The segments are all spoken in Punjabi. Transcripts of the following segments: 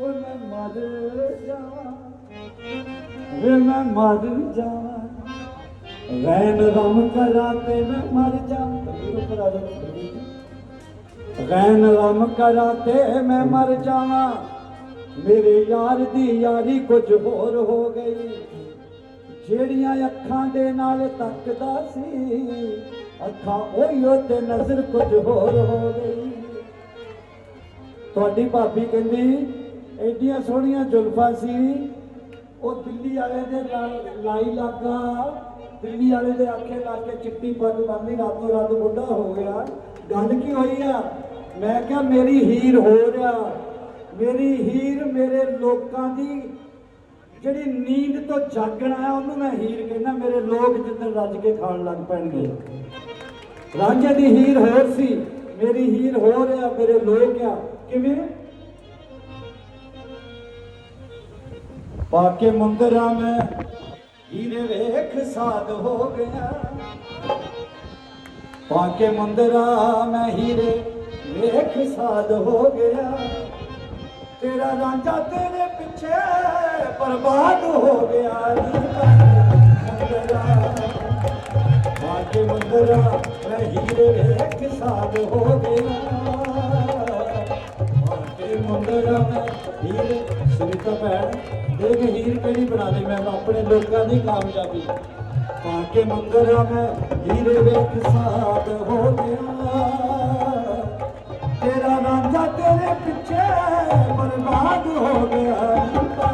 ਓਏ ਮੈਂ ਮਰ ਜਾਵਾਂ ਵੇ ਮੈਂ ਮਰ ਜਾਵਾਂ ਰੈਨ ਰਮ ਕਰਾ ਤੇ ਮੈਂ ਮਰ ਜਾਵਾਂ ਉੱਪਰ ਆ ਜਾ ਰਮ ਕਰਾ ਤੇ ਮੈਂ ਮਰ ਜਾਵਾਂ ਮੇਰੇ ਯਾਰ ਦੀ ਯਾਰੀ ਕੁਝ ਹੋਰ ਹੋ ਗਈ। ਜਿਹੜੀਆਂ ਅੱਖਾਂ ਦੇ ਨਾਲ ਤੱਕਦਾ ਸੀ, ਅੱਖਾਂ ਉਹੀ ਤੇ ਨਜ਼ਰ ਕੁਝ ਹੋਰ ਹੋ ਗਈ। ਤੁਹਾਡੀ ਭਾਬੀ ਕਹਿੰਦੀ ਐਡੀਆਂ ਸੋਹਣੀਆਂ ਜ਼ੁਲਫਾਂ ਸੀ। ਉਹ ਦਿੱਲੀ ਵਾਲੇ ਦੇ ਨਾਲ ਲਾਈ ਲੱਗਾ, ਦਿੱਲੀ ਵਾਲੇ ਦੇ ਆਖੇ ਲਾ ਕੇ ਚਿੱਟੀ ਪੱਗ ਬੰਨ੍ਹੀ, ਰਾਤੋਂ ਰਾਤ ਬੁੱਢਾ ਹੋ ਗਿਆ। ਗੱਲ ਕੀ ਹੋਈ ਆ? ਮੈਂ ਕਿਹਾ, ਮੇਰੀ ਹੀਰ ਹੋ ਰਿਹਾ। ਮੇਰੀ ਹੀਰ ਮੇਰੇ ਲੋਕਾਂ ਦੀ ਜਿਹੜੀ ਨੀਂਦ ਤੋਂ ਜਾਗਣਾ ਹੈ, ਉਹਨੂੰ ਮੈਂ ਹੀਰ ਕਹਿੰਦਾ, ਮੇਰੇ ਲੋਕ ਜਿੱਦਣ ਰੱਜ ਕੇ ਖਾਣ ਲੱਗ ਪੈਣਗੇ। ਰਾਂਝੇ ਦੀ ਹੀਰ ਹੋਰ ਸੀ। ਮੇਰੀ ਹੀਰ ਹੋਰ ਆ ਮੇਰੇ ਲੋਕ ਆ। ਕਿਵੇਂ? ਪਾ ਕੇ ਮੁੰਦਰਾ ਮੈਂ, ਹੀਰੇ ਵੇਖ ਸਾਧ ਹੋ ਗਿਆ। ਪਾ ਕੇ ਮੁੰਦਰਾ ਮੈਂ, ਹੀਰੇ ਵੇਖ ਸਾਧ ਹੋ ਗਿਆ। ਤੇਰਾ ਰਾਂਝਾ ਤੇਰੇ ਪਿੱਛੇ ਬਰਬਾਦ ਹੋ ਗਿਆ। ਨੀ ਮੁੰਦਰਾ ਪਾ ਕੇ ਮੁੰਦਰਾ ਮੈਂ, ਹੀਰੇ ਵੇਖ ਸਾਧ ਹੋ ਗਿਆ। ਤੇ ਮੁੰਡਰਾ ਹੀਰ ਸੁਨੀਤਾ ਭੈਣ, ਦੇਖ ਹੀਰ ਕਿਹੜੀ ਬਣਾ ਲਈ ਮੈਂ ਆਪਣੇ ਲੋਕਾਂ ਦੀ ਕਾਮਯਾਬੀ। ਪਾ ਕੇ ਮੁੰਡਰਾ ਮੈਂ, ਹੀਰੇ ਵੇਖ ਸਾਧ ਹੋ ਗਿਆ। ਤੇਰਾ ਰਾਂਝਾ ਤੇਰੇ ਪਿੱਛੇ ਬਰਬਾਦ ਹੋ ਗਿਆ। ਪਾ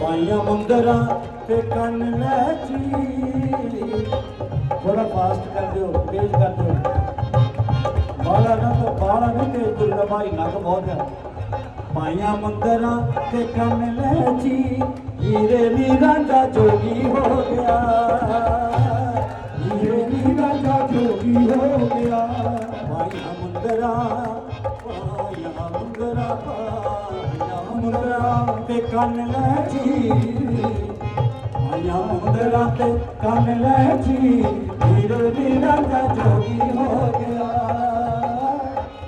ਪਾਈਆਂ ਮੁੰਦਰਾ ਤੇ ਕੰਨ ਲੈ ਥੋੜਾ ਫਾਸਟ ਕਰ ਦਿਓ, ਤੇਜ਼ ਕਰ ਦਿਓ। ਬਾਲਾ ਨਾ ਤਾਂ ਬਾਲਾ ਨਹੀਂ ਤੇ ਦੁਰਗਾ ਭਾਈ ਨੱਕ ਬਹੁਤ ਹੈ। ਪਾਈਆਂ ਮੁੰਦਰਾ ਤੇ ਕੰਨ ਲੈ ਜੀ, ਹੀਰੇ ਨੀ ਰਾਂਝਾ ਜੋਗੀ ਹੋ ਗਿਆ। ਹੀਰੇ ਨੀ ਰਾਂਝਾ ਜੋਗੀ ਹੋ ਗਿਆ। ਪਾਈਆਂ ਮੁੰਦਰਾ ਪਾਈਆਂ ਮੁੰਦਰਾ ਪਾਈਆਂ ਮੁੰਦਰਾ ਤੇ ਕੰਨ ਲੈ ਜੀ। ਆਇਆ ਮੁੰਦਰਾ ਤੇ ਕੰਨ ਲੈ ਜੀ, ਹੀਰੇ ਦੀ ਰਾਜਾ ਜੋਗੀ ਹੋ ਗਿਆ।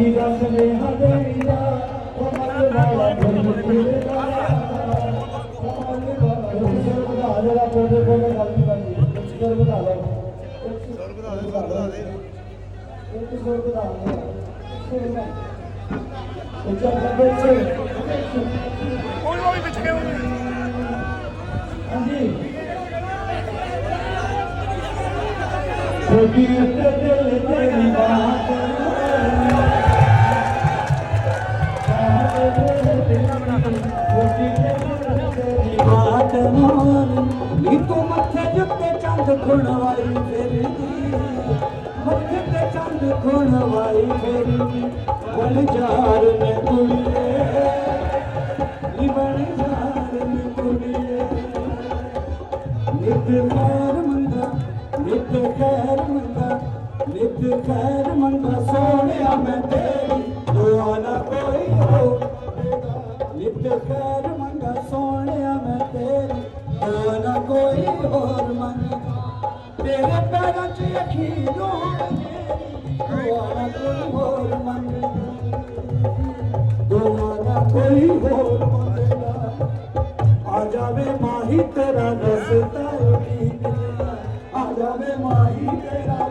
ਹੀਰਾ ਮੋਤੀ ਦਾ ਸੁਨੇਹਾ ਦੇਈਦਾ ਕਮਲ ਵਾਲਾ ਫੁੱਲ ਖਿੜਦਾ ਕਮਲ ਵਾਲਾ ਫੁੱਲ ਵਧਾ ਜਿਹੜਾ ਕੋਡੇ ਕੋਡੇ ਗੱਲ ਨਹੀਂ ਕਰਦੀ ਸੁਰ ਵਧਾ ਲੈ ਸੁਰ ਵਧਾ ਦੇ ਸੁਰ ਵਧਾ ਦੇ ਇੱਕ ਸੁਰ ਵਧਾ ਦੇ ਉੱਚਾ ਕਰ ਸੇ ਕੋਈ ਉਹ ਵੀ ਵਿੱਚ ਗਏ ਹੋਣੇ ਹਾਂਜੀ ਛੋਟੀ ਉੱਤੇ ਦਿਲ ਤੇਰੀ ਬਾਤ ਮੋਰ ਨੀ ਤੂੰ ਮੱਥੇ ਜੁੱਤੇ ਚੰਦ ਖੁਣਵਾਈ ਫੇਰੀ ਮੱਥੇ ਤੇ ਚੰਦ ਖੁਣਵਾਈ ਫੇਰੀ ਬਣ ਜਾਰ ਨੇ ਕੁੜੀਏ, ਨੀ ਬਣ ਜਾਰ ਨੇ ਕੁੜੀਏ। ਨਿਤ ਖੈਰ ਮੰਗਾ ਨਿਤ ਖੈਰ ਮੰਗਾ ਨਿਤ ਖੈਰ ਮੰਗਾ ਸੋਹਣਿਆ ਮੈਂ ਤੇਰੀ। ਦੁਆ ਨਾ ਕੋਈ ਹੋ ਜਾਵੇ ਮਾਹੀ ਤੇਰਾ ਰਸਤਾ ਉਡੀਕਦਾ। ਆ ਜਾਵੇ ਮਾਹੀ ਤੇਰਾ